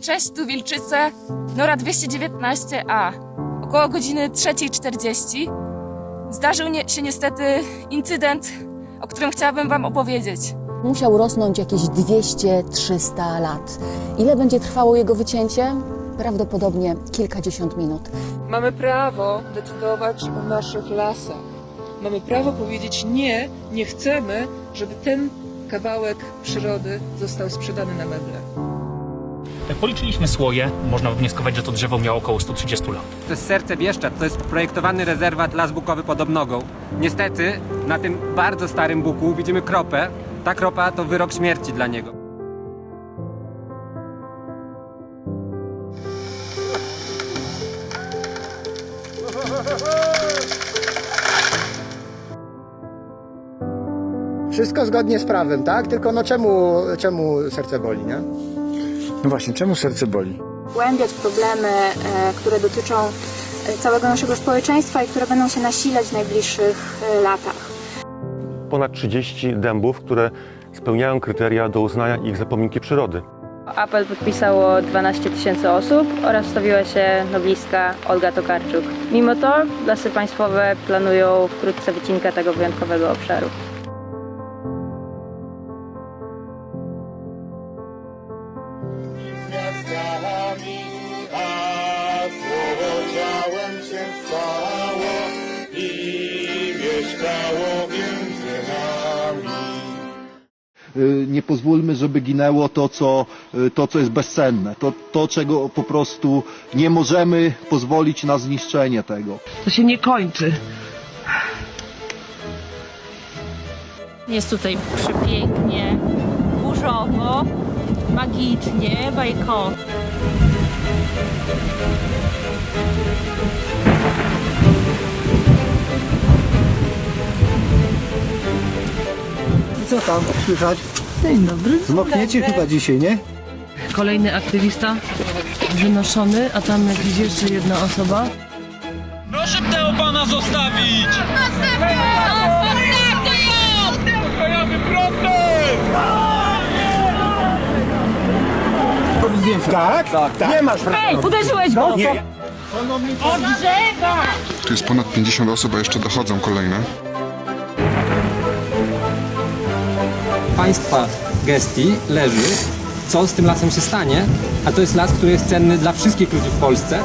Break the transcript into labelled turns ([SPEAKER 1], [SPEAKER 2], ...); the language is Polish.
[SPEAKER 1] Cześć, tu Wilczyce, Nora 219A. Około godziny 3.40 zdarzył się niestety incydent, o którym chciałabym Wam opowiedzieć.
[SPEAKER 2] Musiał rosnąć jakieś 200-300 lat. Ile będzie trwało jego wycięcie? Prawdopodobnie kilkadziesiąt minut.
[SPEAKER 3] Mamy prawo decydować o naszych lasach. Mamy prawo powiedzieć nie, nie chcemy, żeby ten kawałek przyrody został sprzedany na meble.
[SPEAKER 4] Policzyliśmy słoje, można wnioskować, że to drzewo miało około 130 lat.
[SPEAKER 5] To jest serce Bieszczad, to jest projektowany rezerwat Las Bukowy pod Obnogą. Niestety na tym bardzo starym buku widzimy kropę. Ta kropa to wyrok śmierci dla niego.
[SPEAKER 6] Wszystko zgodnie z prawem, tak? Tylko no czemu, czemu serce boli, nie?
[SPEAKER 7] No właśnie, czemu serce boli?
[SPEAKER 8] pogłębiać problemy, e, które dotyczą e, całego naszego społeczeństwa i które będą się nasilać w najbliższych e, latach.
[SPEAKER 9] ponad 30 dębów, które spełniają kryteria do uznania ich za pomniki przyrody.
[SPEAKER 10] Apel podpisało 12 tysięcy osób oraz wstawiła się noblistka Olga Tokarczuk. Mimo to lasy państwowe planują wkrótce wycinkę tego wyjątkowego obszaru.
[SPEAKER 11] Nie pozwólmy, żeby ginęło to, co, y, to, co jest bezcenne, to, to, czego po prostu nie możemy pozwolić na zniszczenie tego.
[SPEAKER 3] To się nie kończy.
[SPEAKER 1] Jest tutaj przepięknie, burzowo, magicznie, bajkowo.
[SPEAKER 6] Co tam słychać? Dzień dobry. Zmokniecie chyba dzisiaj, nie?
[SPEAKER 3] Kolejny aktywista wynoszony, a tam jak widzisz jeszcze jedna osoba.
[SPEAKER 4] Proszę tego pana zostawić!
[SPEAKER 6] Tak? Tak. Nie masz prawa.
[SPEAKER 1] Uderzyłeś go!
[SPEAKER 7] Tu jest ponad 50 osób, a jeszcze dochodzą kolejne.
[SPEAKER 5] Państwa gestii leży, co z tym lasem się stanie, a to jest las, który jest cenny dla wszystkich ludzi w Polsce.